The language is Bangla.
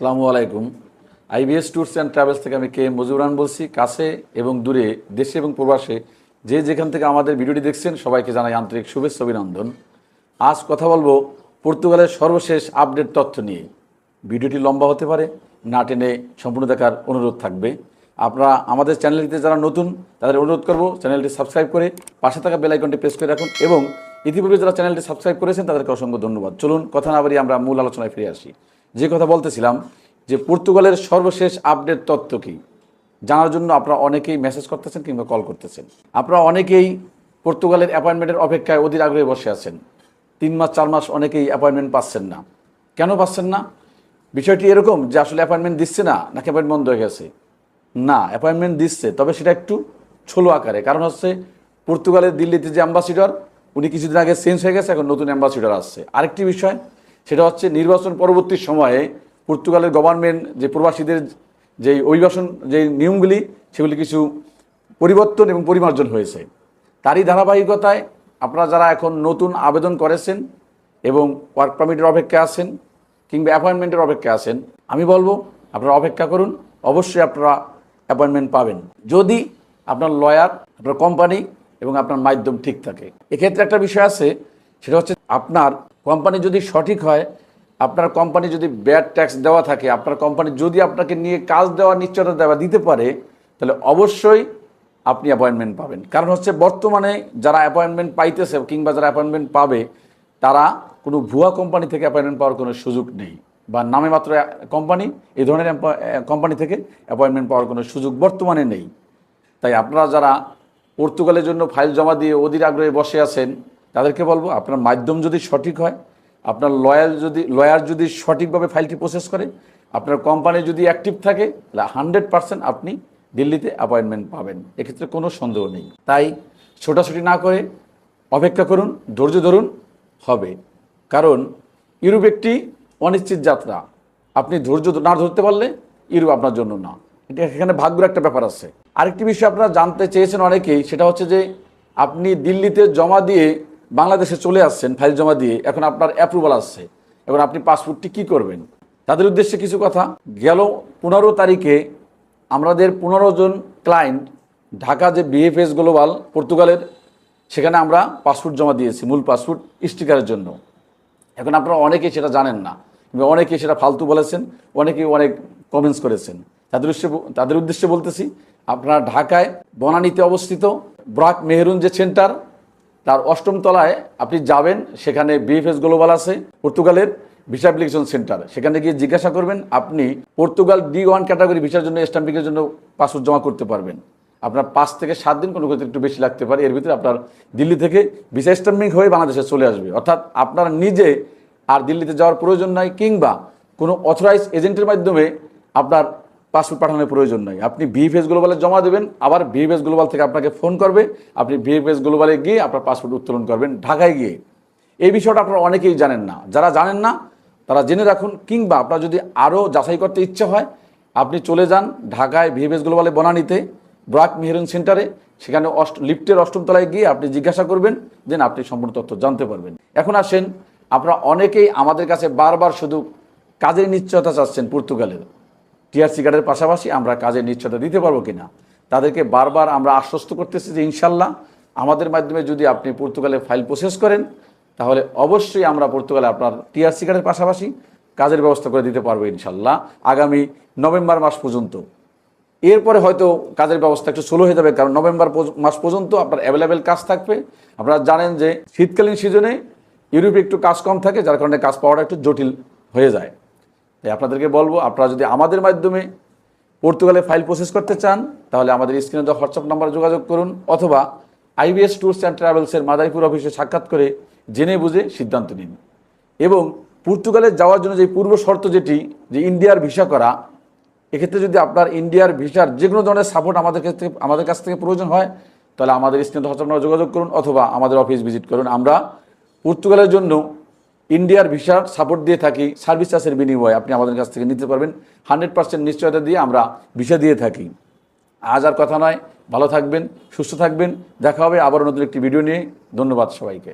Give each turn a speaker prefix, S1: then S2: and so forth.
S1: আসসালামু আলাইকুম। আইবিএস ট্যুরস অ্যান্ড ট্রাভেলস থেকে আমি কে মজুরান বলছি। কাছে এবং দূরে, দেশে এবং প্রবাসে যে যেখান থেকে আমাদের ভিডিওটি দেখছেন, সবাইকে জানাই আন্তরিক শুভেচ্ছা, অভিনন্দন। আজ কথা বলব পর্তুগালের সর্বশেষ আপডেট তথ্য নিয়ে। ভিডিওটি লম্বা হতে পারে, না টেনে সম্পূর্ণ দেখার অনুরোধ থাকবে। আপনারা আমাদের চ্যানেলটিতে যারা নতুন, তাদের অনুরোধ করব চ্যানেলটি সাবস্ক্রাইব করে পাশে থাকা বেল আইকনটি প্রেস করে রাখুন এবং ইতিপূর্বে যারা চ্যানেলটি সাবস্ক্রাইব করেছেন, তাদেরকে অসংখ্য ধন্যবাদ। চলুন, কথা না বাড়িয়ে আমরা মূল আলোচনায় ফিরে আসি। যে কথা বলতেছিলাম যে পর্তুগালের সর্বশেষ আপডেট তত্ত্ব কী? জানার জন্য আপনারা অনেকেই মেসেজ করতেছেন কিংবা কল করতেছেন। আপনারা অনেকেই পর্তুগালের অ্যাপয়েন্টমেন্টের অপেক্ষায় অধীর আগ্রহে বসে আছেন। তিন মাস, চার মাস অনেকেই অ্যাপয়েন্টমেন্ট পাচ্ছেন না। কেন পাচ্ছেন না? বিষয়টি এরকম যে আসলে অ্যাপয়েন্টমেন্ট দিচ্ছে না, নাকি অ্যাপয়েন্টমেন্ট বন্ধ হয়ে গেছে? না অ্যাপয়েন্টমেন্ট দিচ্ছে, তবে সেটা একটু ছোলো আকারে। কারণ হচ্ছে পর্তুগালের দিল্লিতে যে অ্যাম্বাসিডর উনি কিছুদিন আগে চেঞ্জ হয়ে গেছে, এখন নতুন অ্যাম্বাসিডর আসছে। আরেকটি বিষয় সেটা হচ্ছে নির্বাচন পরবর্তী সময়ে পর্তুগালের গভর্নমেন্ট যে প্রবাসীদের যে অভিবাসন যে নিয়মগুলি, সেগুলি কিছু পরিবর্তন এবং পরিমার্জন হয়েছে। তারই ধারাবাহিকতায় আপনারা যারা এখন নতুন আবেদন করেছেন এবং ওয়ার্ক পারমিটের অপেক্ষায় আছেন কিংবা অ্যাপয়েন্টমেন্টের অপেক্ষায় আছেন, আমি বলব আপনারা অপেক্ষা করুন, অবশ্যই আপনারা অ্যাপয়েন্টমেন্ট পাবেন। যদি আপনার লয়ার আপনার কোম্পানি এবং আপনার মাধ্যম ঠিক থাকে। এক্ষেত্রে একটা বিষয় আছে, সেটা হচ্ছে আপনার কোম্পানি যদি সঠিক হয়, আপনার কোম্পানি যদি ব্যাড ট্যাক্স দেওয়া থাকে, আপনার কোম্পানি যদি আপনাকে নিয়ে কাজ দেওয়ার নিশ্চয়তা দেওয়া দিতে পারে, তাহলে অবশ্যই আপনি অ্যাপয়েন্টমেন্ট পাবেন। কারণ হচ্ছে বর্তমানে যারা অ্যাপয়েন্টমেন্ট পাইতেছে কিংবা যারা অ্যাপয়েন্টমেন্ট পাবে, তারা কোনো ভুয়া কোম্পানি থেকে অ্যাপয়েন্টমেন্ট পাওয়ার কোনো সুযোগ নেই। বা নামে মাত্র কোম্পানি, এই ধরনের কোম্পানি থেকে অ্যাপয়েন্টমেন্ট পাওয়ার কোনো সুযোগ বর্তমানে নেই। তাই আপনারা যারা পর্তুগালের জন্য ফাইল জমা দিয়ে অধীর আগ্রহে বসে আছেন তাদেরকে বলব, আপনার মাধ্যম যদি সঠিক হয়, আপনার লয়ার যদি লয়ার যদি সঠিকভাবে ফাইলটি প্রসেস করে, আপনার কোম্পানি যদি অ্যাক্টিভ থাকে, তাহলে হান্ড্রেড পারসেন্ট আপনি দিল্লিতে অ্যাপয়েন্টমেন্ট পাবেন। এক্ষেত্রে কোনো সন্দেহ নেই। তাই ছোটাছুটি না করে অপেক্ষা করুন, ধৈর্য ধরুন, হবে। কারণ ইউরোপ একটি অনিশ্চিত যাত্রা। আপনি ধৈর্য না ধরতে পারলে ইউরোপ আপনার জন্য না। এটা এখানে ভাগ্যের একটা ব্যাপার আছে। আরেকটি বিষয় আপনারা জানতে চেয়েছেন অনেকেই, সেটা হচ্ছে যে আপনি দিল্লিতে জমা দিয়ে বাংলাদেশে চলে আসছেন ফাইল জমা দিয়ে, এখন আপনার অ্যাপ্রুভাল আসছে। এখন আপনি পাসপোর্টটি কি করবেন? তাদের উদ্দেশ্যে কিছু কথা। গেল পনেরো তারিখে আমাদের পনেরো জন ক্লায়েন্ট ঢাকা যে বিএফএস গ্লোবাল পর্তুগালের, সেখানে আমরা পাসপোর্ট জমা দিয়েছি, মূল পাসপোর্ট স্টিকারের জন্য। এখন আপনারা অনেকেই সেটা জানেন না অনেকেই সেটা ফালতু বলেছেন অনেকেই অনেক কমেন্টস করেছেন। তাদের উদ্দেশ্যে তাদের উদ্দেশ্যে বলতেছি, আপনারা ঢাকায় বনানীতে অবস্থিত ব্রাক মেহরুন যে সেন্টার তার অষ্টম তলায় আপনি যাবেন, সেখানে বিএফএস গ্লোবাল আছে, পর্তুগালের ভিসা অ্যাপ্লিকেশন সেন্টার সেখানে গিয়ে জিজ্ঞাসা করবেন, আপনি পর্তুগাল ডি ওয়ান ক্যাটাগরি ভিসার জন্য স্ট্যাম্পিংয়ের জন্য পাসপোর্ট জমা করতে পারবেন। আপনার পাঁচ থেকে সাত দিন কোনো ক্ষেত্রে একটু বেশি লাগতে পারে, এর ভিতরে আপনার দিল্লি থেকে ভিসা স্ট্যাম্পিং হয়ে বাংলাদেশে চলে আসবে। অর্থাৎ আপনার নিজে আর দিল্লিতে যাওয়ার প্রয়োজন নাই, কিংবা কোনো অথরাইজ এজেন্টের মাধ্যমে আপনার পাসপোর্ট পাঠানোর প্রয়োজন নাই। আপনি বিএফএস গ্লোবালে জমা দেবেন, আবার বিএফএস গ্লোবাল থেকে আপনাকে ফোন করবে, আপনি বিএফএস গ্লোবালে গিয়ে আপনার পাসপোর্ট উত্তোলন করবেন ঢাকায় গিয়ে। এই বিষয়টা আপনারা অনেকেই জানেন না। যারা জানেন না, তারা জেনে রাখুন, কিংবা আপনার যদি আরও যাচাই করতে ইচ্ছে হয়, আপনি চলে যান ঢাকায় ভিএফএস গ্লোবালে বনানীতে, ব্রাক মেহরুন সেন্টারে, সেখানে অষ্ট, লিফটের অষ্টম তলায় গিয়ে আপনি জিজ্ঞাসা করবেন, দেন আপনি সম্পূর্ণ তথ্য জানতে পারবেন। এখন আসেন, আপনারা অনেকেই আমাদের কাছে বারবার শুধু কাজের নিশ্চয়তা চাচ্ছেন পর্তুগালের। টিআরসি কার্ডের পাশাপাশি আমরা কাজের নিশ্চয়তা দিতে পারব কিনা? তাদেরকে বারবার আমরা আশ্বস্ত করতেছি যে ইনশাল্লাহ আমাদের মাধ্যমে যদি আপনি পর্তুগালে ফাইল প্রসেস করেন, তাহলে অবশ্যই আমরা পর্তুগালে আপনার টিআরসি কার্ডের পাশাপাশি কাজের ব্যবস্থা করে দিতে পারব ইনশাল্লাহ আগামী নভেম্বর মাস পর্যন্ত। এরপরে হয়তো কাজের ব্যবস্থা একটু স্লো হয়ে যাবে, কারণ নভেম্বর মাস পর্যন্ত আপনার অ্যাভেলেবেল কাজ থাকবে। আপনারা জানেন যে শীতকালীন সিজনে ইউরোপে একটু কাজ কম থাকে, যার কারণে কাজ পাওয়াটা একটু জটিল হয়ে যায়। তাই আপনাদেরকে বলব, আপনারা যদি আমাদের মাধ্যমে পর্তুগালে ফাইল প্রসেস করতে চান, তাহলে আমাদের স্ক্রিনে দেওয়া হোয়াটসঅ্যাপ নাম্বারে যোগাযোগ করুন অথবা আইবিএস ট্যুরস অ্যান্ড ট্রাভেলসের মাদারীপুর অফিসে সাক্ষাৎ করে জেনে বুঝে সিদ্ধান্ত নিন। এবং পর্তুগালে যাওয়ার জন্য যে পূর্ব শর্ত যেটি, যে ইন্ডিয়ার ভিসা করা, এক্ষেত্রে যদি আপনার ইন্ডিয়ার ভিসার যে কোনো ধরনের সাপোর্ট আমাদের কাছ থেকে, আমাদের কাছ থেকে প্রয়োজন হয়, তাহলে আমাদের স্ক্রিনে হোয়াটসঅ্যাপ নাম্বারে যোগাযোগ করুন অথবা আমাদের অফিস ভিজিট করুন। আমরা পর্তুগালের জন্য ইন্ডিয়ার ভিসার সাপোর্ট দিয়ে থাকি সার্ভিস চার্জের বিনিময়ে আপনি আমাদের কাছ থেকে নিতে পারবেন। হান্ড্রেড পার্সেন্ট নিশ্চয়তা দিয়ে আমরা ভিসা দিয়ে থাকি। আজ আর কথা নয়। ভালো থাকবেন, সুস্থ থাকবেন। দেখা হবে আবার নতুন একটি ভিডিও নিয়ে। ধন্যবাদ সবাইকে।